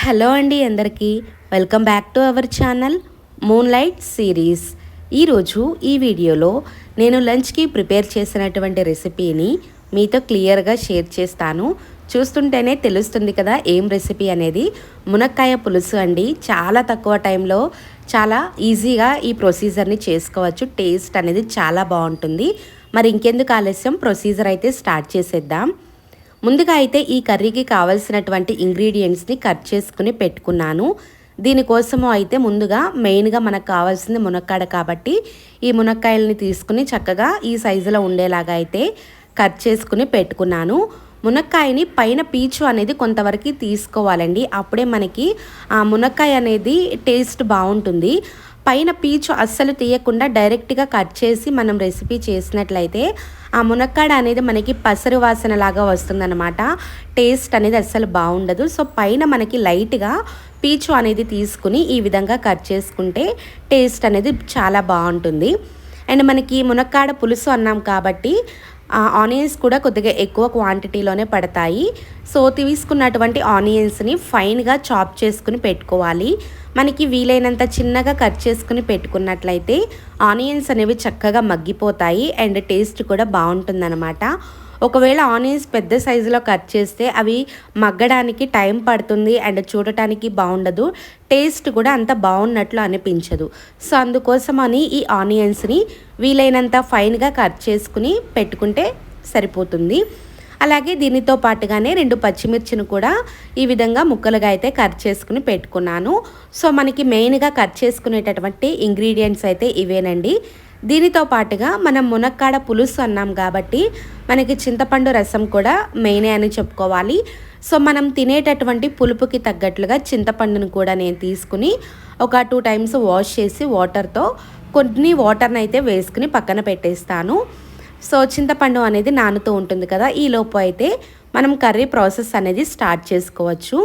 Hello అండి అందరికీ. Welcome back to our channel moonlight series ఈరోజు ఈ వీడియోలో నేను లంచ్కి ప్రిపేర్ చేసినటువంటి రెసిపీని మీతో క్లియర్గా షేర్ చేస్తాను. చూస్తుంటేనే తెలుస్తుంది కదా ఏం రెసిపీ అనేది. మునక్కాయ పులుసు అండి. చాలా తక్కువ టైంలో చాలా ఈజీగా ఈ ప్రొసీజర్ని చేసుకోవచ్చు. టేస్ట్ అనేది చాలా బాగుంటుంది. మరి ఇంకెందుకు ఆలస్యం? ప్రొసీజర్ అయితే స్టార్ట్ చేసేద్దాం. ముందుగా అయితే ఈ కర్రీకి కావాల్సినటువంటి ఇంగ్రీడియంట్స్ని కట్ చేసుకుని పెట్టుకున్నాను. దీనికోసము అయితే ముందుగా మెయిన్గా మనకు కావాల్సింది మునక్కాడ కాబట్టి ఈ మునక్కాయలని తీసుకుని చక్కగా ఈ సైజులో ఉండేలాగా అయితే కట్ చేసుకుని పెట్టుకున్నాను. మునక్కాయని పైన పీచు అనేది కొంతవరకు తీసుకోవాలండి. అప్పుడే మనకి ఆ మునక్కాయ అనేది టేస్ట్ బాగుంటుంది. పైన పీచు అస్సలు తీయకుండా డైరెక్ట్గా కట్ చేసి మనం రెసిపీ చేసినట్లయితే ఆ మునక్కాడ అనేది మనకి పసరు వాసన లాగా వస్తుందన్నమాట. టేస్ట్ అనేది అస్సలు బాగుండదు. సో పైన మనకి లైట్గా పీచు అనేది తీసుకుని ఈ విధంగా కట్ చేసుకుంటే టేస్ట్ అనేది చాలా బాగుంటుంది. అండ్ మనకి మునక్కాడ పులుసు అన్నాం కాబట్టి ఆనియన్స్ కూడా కొద్దిగా ఎక్కువ క్వాంటిటీలోనే పడతాయి. సో తీసుకున్నటువంటి ఆనియన్స్ని ఫైన్గా చాప్ చేసుకుని పెట్టుకోవాలి. మనకి వీలైనంత చిన్నగా కట్ చేసుకుని పెట్టుకున్నట్లయితే ఆనియన్స్ అనేవి చక్కగా మగ్గిపోతాయి అండ్ టేస్ట్ కూడా బాగుంటుందన్నమాట. ఒకవేళ ఆనియన్స్ పెద్ద సైజులో కట్ చేస్తే అవి మగ్గడానికి టైం పడుతుంది అండ్ చూడటానికి బాగుండదు. టేస్ట్ కూడా అంత బాగున్నట్లు అనిపించదు. సో అందుకోసం అని ఈ ఆనియన్స్ని వీలైనంత ఫైన్గా కట్ చేసుకుని పెట్టుకుంటే సరిపోతుంది. అలాగే దీనితో పాటుగానే రెండు పచ్చిమిర్చిని కూడా ఈ విధంగా ముక్కలుగా అయితే కట్ చేసుకుని పెట్టుకున్నాను. సో మనకి మెయిన్గా కట్ చేసుకునేటటువంటి ఇంగ్రీడియంట్స్ అయితే ఇవేనండి. దీనితో పాటుగా మనం మునక్కాడ పులుసు అన్నాం కాబట్టి మనకి చింతపండు రసం కూడా మెయినే అని చెప్పుకోవాలి. సో మనం తినేటటువంటి పులుపుకి తగ్గట్లుగా చింతపండును కూడా నేను తీసుకుని ఒక టూ టైమ్స్ వాష్ చేసి వాటర్తో కొన్ని వాటర్ని అయితే వేసుకుని పక్కన పెట్టేస్తాను. సో చింతపండు అనేది నానుతూ ఉంటుంది కదా ఈ లోపు అయితే మనం కర్రీ ప్రాసెస్ అనేది స్టార్ట్ చేసుకోవచ్చు.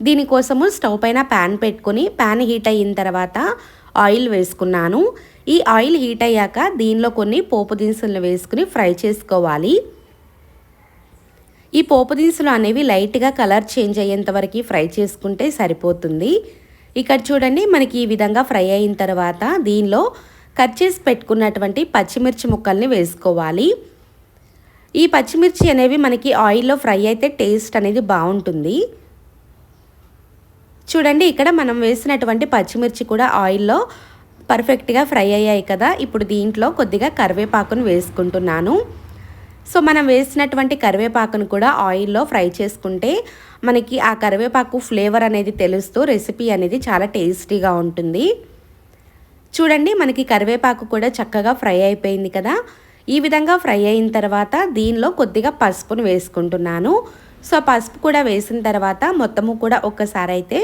దీనికోసము స్టవ్ పైన ప్యాన్ పెట్టుకుని ప్యాన్ హీట్ అయిన తర్వాత ఆయిల్ వేసుకున్నాను. ఈ ఆయిల్ హీట్ అయ్యాక దీనిలో కొన్ని పోపు దినుసులను వేసుకుని ఫ్రై చేసుకోవాలి. ఈ పోపు దినుసులు అనేవి లైట్గా కలర్ చేంజ్ అయ్యేంత వరకు ఫ్రై చేసుకుంటే సరిపోతుంది. ఇక్కడ చూడండి మనకి ఈ విధంగా ఫ్రై అయిన తర్వాత దీనిలో కట్ చేసి పెట్టుకున్నటువంటి పచ్చిమిర్చి ముక్కల్ని వేసుకోవాలి. ఈ పచ్చిమిర్చి అనేవి మనకి ఆయిల్లో ఫ్రై అయితే టేస్ట్ అనేది బాగుంటుంది. చూడండి ఇక్కడ మనం వేసినటువంటి పచ్చిమిర్చి కూడా ఆయిల్లో పర్ఫెక్ట్గా ఫ్రై అయ్యాయి కదా. ఇప్పుడు దీంట్లో కొద్దిగా కరివేపాకును వేసుకుంటున్నాను. సో మనం వేసినటువంటి కరివేపాకును కూడా ఆయిల్లో ఫ్రై చేసుకుంటే మనకి ఆ కరివేపాకు ఫ్లేవర్ అనేది తెలుస్తూ రెసిపీ అనేది చాలా టేస్టీగా ఉంటుంది. చూడండి మనకి కరివేపాకు కూడా చక్కగా ఫ్రై అయిపోయింది కదా. ఈ విధంగా ఫ్రై అయిన తర్వాత దీనిలో కొద్దిగా పసుపును వేసుకుంటున్నాను. సో పసుపు కూడా వేసిన తర్వాత మొత్తము కూడా ఒక్కసారి అయితే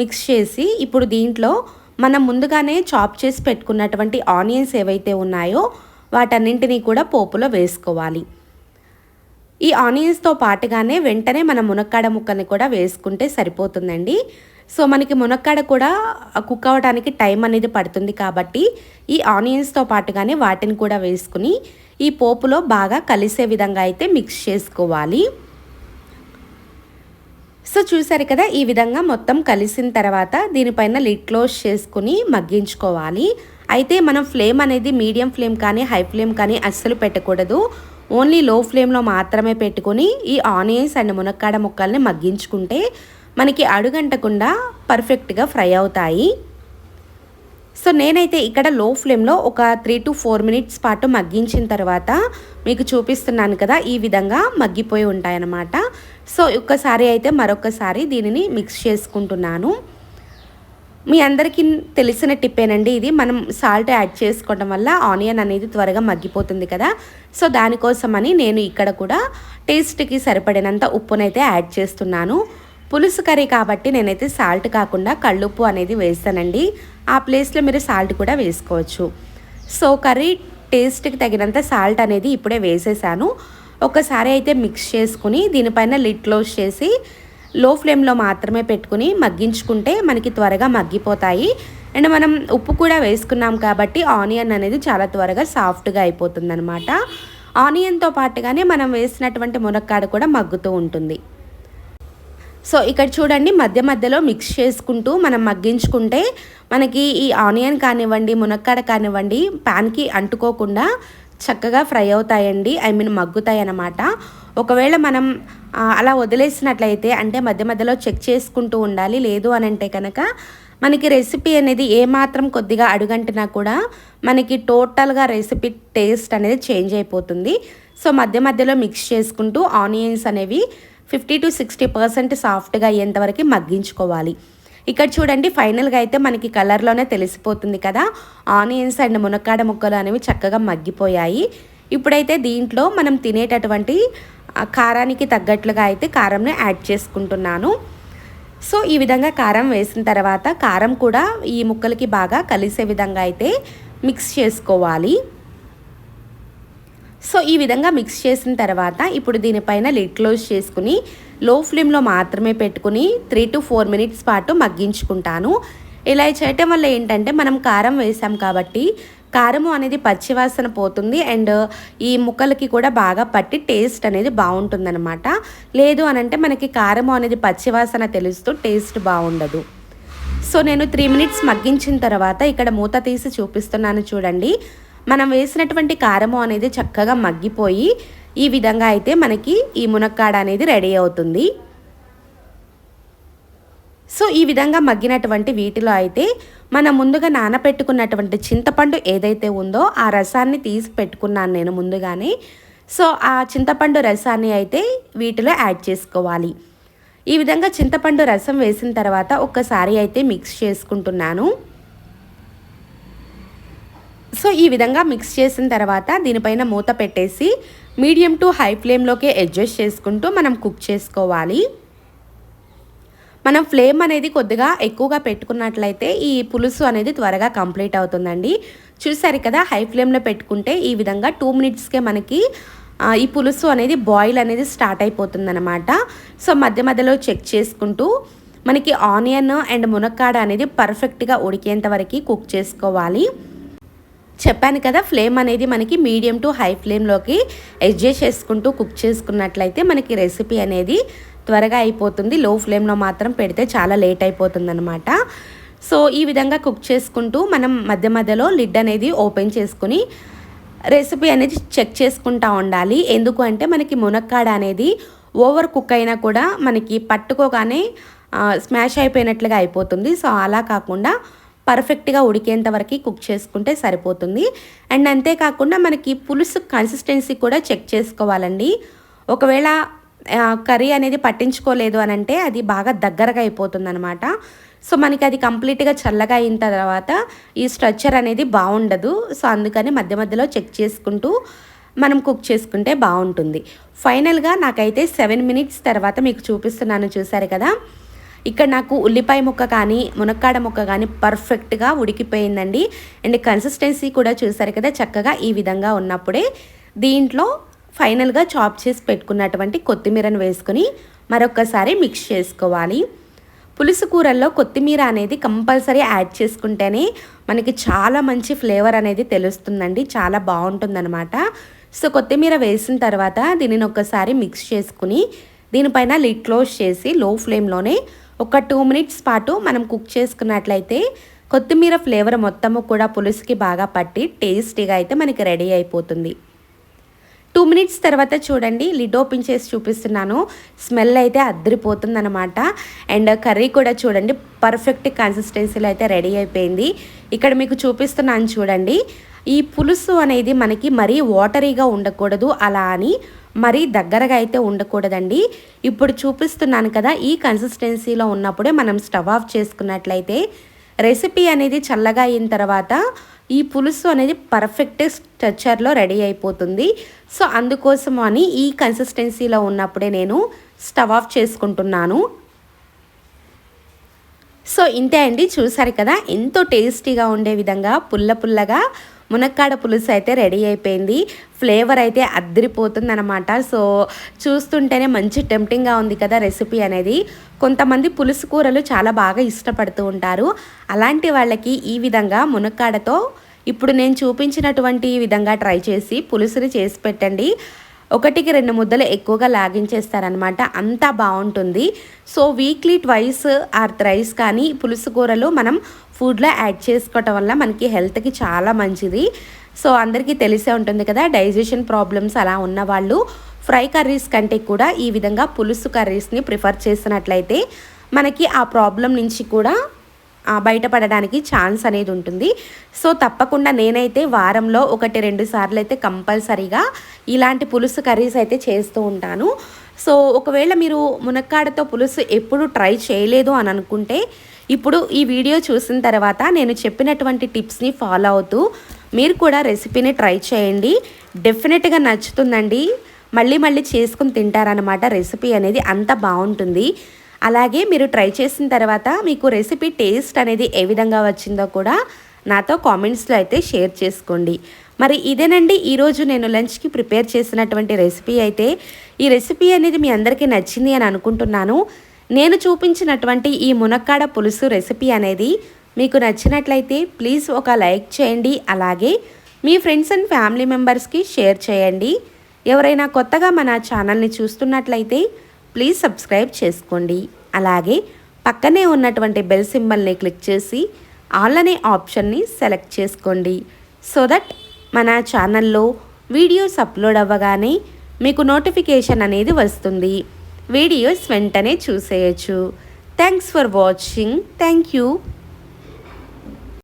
మిక్స్ చేసి ఇప్పుడు దీంట్లో మనం ముందుగానే చాప్ చేసి పెట్టుకున్నటువంటి ఆనియన్స్ ఏవైతే ఉన్నాయో వాటన్నింటినీ కూడా పోపులో వేసుకోవాలి. ఈ ఆనియన్స్తో పాటుగానే వెంటనే మన మునక్కాడ ముక్కని కూడా వేసుకుంటే సరిపోతుందండి. సో మనకి మునక్కాడ కూడా కుక్ అవ్వడానికి టైం అనేది పడుతుంది కాబట్టి ఈ ఆనియన్స్తో పాటుగానే వాటిని కూడా వేసుకుని ఈ పోపులో బాగా కలిసే విధంగా అయితే మిక్స్ చేసుకోవాలి. సో చూసారు కదా ఈ విధంగా మొత్తం కలిసిన తర్వాత దీనిపైన లిడ్ క్లోజ్ చేసుకుని మగ్గించుకోవాలి. అయితే మనం ఫ్లేమ్ అనేది మీడియం ఫ్లేమ్ కానీ హై ఫ్లేమ్ కానీ అస్సలు పెట్టకూడదు. ఓన్లీ లో ఫ్లేమ్లో మాత్రమే పెట్టుకొని ఈ ఆనియన్స్ అండ్ మునక్కాడ ముక్కల్ని మగ్గించుకుంటే మనకి అడుగంటకుండా పర్ఫెక్ట్గా ఫ్రై అవుతాయి. సో నేనైతే ఇక్కడ లో ఫ్లేమ్లో ఒక త్రీ టు ఫోర్ మినిట్స్ పాటు మగ్గించిన తర్వాత మీకు చూపిస్తున్నాను కదా ఈ విధంగా మగ్గిపోయి ఉంటాయన్నమాట. సో ఒక్కసారి అయితే మరొకసారి దీనిని మిక్స్ చేసుకుంటున్నాను. మీ అందరికీ తెలిసిన టిప్పేనండి ఇది. మనం సాల్ట్ యాడ్ చేసుకోవడం వల్ల ఆనియన్ అనేది త్వరగా మగ్గిపోతుంది కదా. సో దానికోసమని నేను ఇక్కడ కూడా టేస్ట్కి సరిపడినంత ఉప్పునైతే యాడ్ చేస్తున్నాను. పులుసు కర్రీ కాబట్టి నేనైతే సాల్ట్ కాకుండా కళ్ళుప్పు అనేది వేస్తానండి. ఆ ప్లేస్లో మీరు సాల్ట్ కూడా వేసుకోవచ్చు. సో కర్రీ టేస్ట్కి తగినంత సాల్ట్ అనేది ఇప్పుడే వేసేసాను. ఒకసారి అయితే మిక్స్ చేసుకుని దీనిపైన లిడ్ క్లోజ్ చేసి లో ఫ్లేమ్లో మాత్రమే పెట్టుకుని మగ్గించుకుంటే మనకి త్వరగా మగ్గిపోతాయి. అండ్ మనం ఉప్పు కూడా వేసుకున్నాం కాబట్టి ఆనియన్ అనేది చాలా త్వరగా సాఫ్ట్గా అయిపోతుంది అనమాట ఆనియన్తో పాటుగానే మనం వేసినటువంటి మునక్కాడ కూడా మగ్గుతూ ఉంటుంది. సో ఇక్కడ చూడండి మధ్య మధ్యలో మిక్స్ చేసుకుంటూ మనం మగ్గించుకుంటే మనకి ఈ ఆనియన్ కానివ్వండి మునక్కాడ కానివ్వండి ప్యాన్కి అంటుకోకుండా చక్కగా ఫ్రై అవుతాయండి. ఐ మీన్ మగ్గుతాయి అన్నమాట. ఒకవేళ మనం అలా వదిలేసినట్లయితే అంటే మధ్య మధ్యలో చెక్ చేసుకుంటూ ఉండాలి. లేదు అని అంటే కనుక మనకి రెసిపీ అనేది ఏమాత్రం కొద్దిగా అడుగంటినా కూడా మనకి టోటల్గా రెసిపీ టేస్ట్ అనేది చేంజ్ అయిపోతుంది. సో మధ్య మధ్యలో మిక్స్ చేసుకుంటూ ఆనియన్స్ అనేవి ఫిఫ్టీ టు సిక్స్టీ పర్సెంట్ సాఫ్ట్గా అయ్యేంతవరకు మగ్గించుకోవాలి. ఇక్కడ చూడండి ఫైనల్గా అయితే మనకి కలర్లోనే తెలిసిపోతుంది కదా. ఆనియన్స్ అండ్ మునక్కాడ ముక్కలు అనేవి చక్కగా మగ్గిపోయాయి. ఇప్పుడైతే దీంట్లో మనం తినేటటువంటి కారానికి తగ్గట్లుగా అయితే కారంని యాడ్ చేసుకుంటున్నాను. సో ఈ విధంగా కారం వేసిన తర్వాత కారం కూడా ఈ ముక్కలకి బాగా కలిసే విధంగా అయితే మిక్స్ చేసుకోవాలి. సో ఈ విధంగా మిక్స్ చేసిన తర్వాత ఇప్పుడు దీనిపైన లిడ్ క్లోజ్ చేసుకుని లో ఫ్లేమ్లో మాత్రమే పెట్టుకుని త్రీ టు ఫోర్ మినిట్స్ పాటు మగ్గించుకుంటాను. ఇలా చేయటం వల్ల ఏంటంటే మనం కారం వేసాం కాబట్టి కారము అనేది పచ్చివాసన పోతుంది అండ్ ఈ ముక్కలకి కూడా బాగా పట్టి టేస్ట్ అనేది బాగుంటుందన్నమాట. లేదు అనంటే మనకి కారము అనేది పచ్చివాసన తెలుస్తూ టేస్ట్ బాగుండదు. సో నేను త్రీ మినిట్స్ మగ్గించిన తర్వాత ఇక్కడ మూత తీసి చూపిస్తున్నాను చూడండి. మనం వేసినటువంటి కారము అనేది చక్కగా మగ్గిపోయి ఈ విధంగా అయితే మనకి ఈ మునక్కాడ అనేది రెడీ అవుతుంది. సో ఈ విధంగా మగ్గినటువంటి వీటిలో అయితే మనం ముందుగా నానపెట్టుకున్నటువంటి చింతపండు ఏదైతే ఉందో ఆ రసాన్ని తీసి పెట్టుకున్నాను నేను ముందుగానే. సో ఆ చింతపండు రసాన్ని అయితే వీటిలో యాడ్ చేసుకోవాలి. ఈ విధంగా చింతపండు రసం వేసిన తర్వాత ఒక్కసారి అయితే మిక్స్ చేసుకుంటున్నాను. సో ఈ విధంగా మిక్స్ చేసిన తర్వాత దీనిపైన మూత పెట్టేసి మీడియం టు హై ఫ్లేమ్లోకి అడ్జస్ట్ చేసుకుంటూ మనం కుక్ చేసుకోవాలి. మనం ఫ్లేమ్ అనేది కొద్దిగా ఎక్కువగా పెట్టుకున్నట్లయితే ఈ పులుసు అనేది త్వరగా కంప్లీట్ అవుతుందండి. చూసారు కదా హై ఫ్లేమ్లో పెట్టుకుంటే ఈ విధంగా టూ మినిట్స్కే మనకి ఈ పులుసు అనేది బాయిల్ అనేది స్టార్ట్ అయిపోతుందన్నమాట. సో మధ్య మధ్యలో చెక్ చేసుకుంటూ మనకి ఆనియన్ అండ్ మునక్కాడ అనేది పర్ఫెక్ట్గా ఉడికేంత వరకు కుక్ చేసుకోవాలి. చెప్పాను కదా ఫ్లేమ్ అనేది మనకి మీడియం టు హై ఫ్లేమ్లోకి అడ్జస్ట్ చేసుకుంటూ కుక్ చేసుకున్నట్లయితే మనకి రెసిపీ అనేది త్వరగా అయిపోతుంది. లో ఫ్లేమ్లో మాత్రం పెడితే చాలా లేట్ అయిపోతుంది అనమాట సో ఈ విధంగా కుక్ చేసుకుంటూ మనం మధ్య మధ్యలో లిడ్ అనేది ఓపెన్ చేసుకుని రెసిపీ అనేది చెక్ చేసుకుంటూ ఉండాలి. ఎందుకు అంటే మనకి మునక్కాడ అనేది ఓవర్ కుక్ అయినా కూడా మనకి పట్టుకోగానే స్మాష్ అయిపోయినట్లుగా అయిపోతుంది. సో అలా కాకుండా పర్ఫెక్ట్గా ఉడికేంత వరకు కుక్ చేసుకుంటే సరిపోతుంది. అండ్ అంతేకాకుండా మనకి పులుసు కన్సిస్టెన్సీ కూడా చెక్ చేసుకోవాలండి. ఒకవేళ కర్రీ అనేది పట్టించుకోలేదు అని అంటే అది బాగా దగ్గరగా అయిపోతుంది అనమాట సో మనకి అది కంప్లీట్గా చల్లగా అయిన తర్వాత ఈ స్ట్రక్చర్ అనేది బాగుండదు. సో అందుకని మధ్య మధ్యలో చెక్ చేసుకుంటూ మనం కుక్ చేసుకుంటే బాగుంటుంది. ఫైనల్గా నాకైతే సెవెన్ మినిట్స్ తర్వాత మీకు చూపిస్తున్నాను చూసారు కదా? ఇక్కడ నాకు ఉల్లిపాయ ముక్క కానీ మునక్కాడ ముక్క కానీ పర్ఫెక్ట్గా ఉడికిపోయిందండి. అండ్ కన్సిస్టెన్సీ కూడా చూసారు కదా చక్కగా ఈ విధంగా ఉన్నప్పుడే దీంట్లో ఫైనల్గా చాప్ చేసి పెట్టుకున్నటువంటి కొత్తిమీరను వేసుకొని మరొకసారి మిక్స్ చేసుకోవాలి. పులుసు కూరల్లో కొత్తిమీర అనేది కంపల్సరీ యాడ్ చేసుకుంటేనే మనకి చాలా మంచి ఫ్లేవర్ అనేది తెలుస్తుందండి చాలా బాగుంటుందన్నమాట. సో కొత్తిమీర వేసిన తర్వాత దీనిని ఒకసారి మిక్స్ చేసుకుని దీనిపైన లిడ్ క్లోజ్ చేసి లో ఫ్లేమ్లోనే ఒక టూ మినిట్స్ పాటు మనం కుక్ చేసుకున్నట్లయితే కొత్తిమీర ఫ్లేవర్ మొత్తము కూడా పులుసుకి బాగా పట్టి టేస్టీగా అయితే మనకి రెడీ అయిపోతుంది. టూ మినిట్స్ తర్వాత చూడండి లిడ్ ఓపెన్ చేసి చూపిస్తున్నాను. స్మెల్ అయితే అద్దరిపోతుందనమాట అండ్ కర్రీ కూడా చూడండి పర్ఫెక్ట్ కన్సిస్టెన్సీలో అయితే రెడీ అయిపోయింది. ఇక్కడ మీకు చూపిస్తున్నాను చూడండి. ఈ పులుసు అనేది మనకి మరీ వాటరీగా ఉండకూడదు అలా అని మరీ దగ్గరగా అయితే ఉండకూడదండి. ఇప్పుడు చూపిస్తున్నాను కదా ఈ కన్సిస్టెన్సీలో ఉన్నప్పుడే మనం స్టవ్ ఆఫ్ చేసుకున్నట్లయితే రెసిపీ అనేది చల్లగా అయిన తర్వాత ఈ పులుసు అనేది పర్ఫెక్ట్ స్ట్రక్చర్లో రెడీ అయిపోతుంది. సో అందుకోసం అని ఈ కన్సిస్టెన్సీలో ఉన్నప్పుడే నేను స్టవ్ ఆఫ్ చేసుకుంటున్నాను. సో ఇంతే అండి. చూసారు కదా ఎంతో టేస్టీగా ఉండే విధంగా పుల్ల పుల్లగా మునక్కాడ పులుసు అయితే రెడీ అయిపోయింది. ఫ్లేవర్ అయితే అద్దరిపోతుంది అనమాట సో చూస్తుంటేనే మంచి టెంప్టింగ్గా ఉంది కదా రెసిపీ అనేది. కొంతమంది పులుసు కూరలు చాలా బాగా ఇష్టపడుతూ ఉంటారు. అలాంటి వాళ్ళకి ఈ విధంగా మునక్కాడతో ఇప్పుడు నేను చూపించినటువంటి విధంగా ట్రై చేసి పులుసుని చేసి పెట్టండి. ఒకటికి రెండు ముద్దలు ఎక్కువగా లాగించేస్తారనమాట అంత బాగుంటుంది. So weekly twice or thrice కానీ పులుసు కూరలు మనం ఫుడ్లో యాడ్ చేసుకోవటం వల్ల మనకి హెల్త్కి చాలా మంచిది. సో అందరికీ తెలిసే ఉంటుంది కదా డైజెషన్ ప్రాబ్లమ్స్ అలా ఉన్న వాళ్ళు ఫ్రై కర్రీస్ కంటే కూడా ఈ విధంగా పులుసు కర్రీస్ని ప్రిఫర్ చేసినట్లయితే మనకి ఆ ప్రాబ్లం నుంచి కూడా బయటపడడానికి ఛాన్స్ అనేది ఉంటుంది. సో తప్పకుండా నేనైతే వారంలో ఒకటి రెండు సార్లు అయితే కంపల్సరీగా ఇలాంటి పులుసు కర్రీస్ అయితే చేస్తూ ఉంటాను. సో ఒకవేళ మీరు మునక్కాడతో పులుసు ఎప్పుడు ట్రై చేయలేదు అని అనుకుంటే ఇప్పుడు ఈ వీడియో చూసిన తర్వాత నేను చెప్పినటువంటి టిప్స్ని ఫాలో అవుతూ మీరు కూడా రెసిపీని ట్రై చేయండి. డెఫినెట్గా నచ్చుతుందండి. మళ్ళీ మళ్ళీ చేసుకుని తింటారనమాట రెసిపీ అనేది అంత బాగుంటుంది. అలాగే మీరు ట్రై చేసిన తర్వాత మీకు రెసిపీ టేస్ట్ అనేది ఏ విధంగా వచ్చిందో కూడా నాతో కామెంట్స్లో అయితే షేర్ చేసుకోండి. మరి ఇదేనండి ఈరోజు నేను లంచ్కి ప్రిపేర్ చేసినటువంటి రెసిపీ అయితే. ఈ రెసిపీ అనేది మీ అందరికీ నచ్చింది అని అనుకుంటున్నాను. నేను చూపించినటువంటి ఈ మునక్కాడ పులుసు రెసిపీ అనేది మీకు నచ్చినట్లయితే ప్లీజ్ ఒక లైక్ చేయండి. అలాగే మీ ఫ్రెండ్స్ అండ్ ఫ్యామిలీ మెంబర్స్కి షేర్ చేయండి. ఎవరైనా కొత్తగా మన ఛానల్ని చూస్తున్నట్లయితే ప్లీజ్ సబ్స్క్రైబ్ చేసుకోండి. అలాగే పక్కనే ఉన్నటువంటి బెల్ సింబల్ని క్లిక్ చేసి ఆల్ అనే ఆప్షన్ని సెలెక్ట్ చేసుకోండి. సో దట్ మన ఛానల్లో వీడియోస్ అప్లోడ్ అవ్వగానే మీకు నోటిఫికేషన్ అనేది వస్తుంది. వీడియోస్ వెంటనే చూసేయచ్చు. Thanks for watching. Thank you.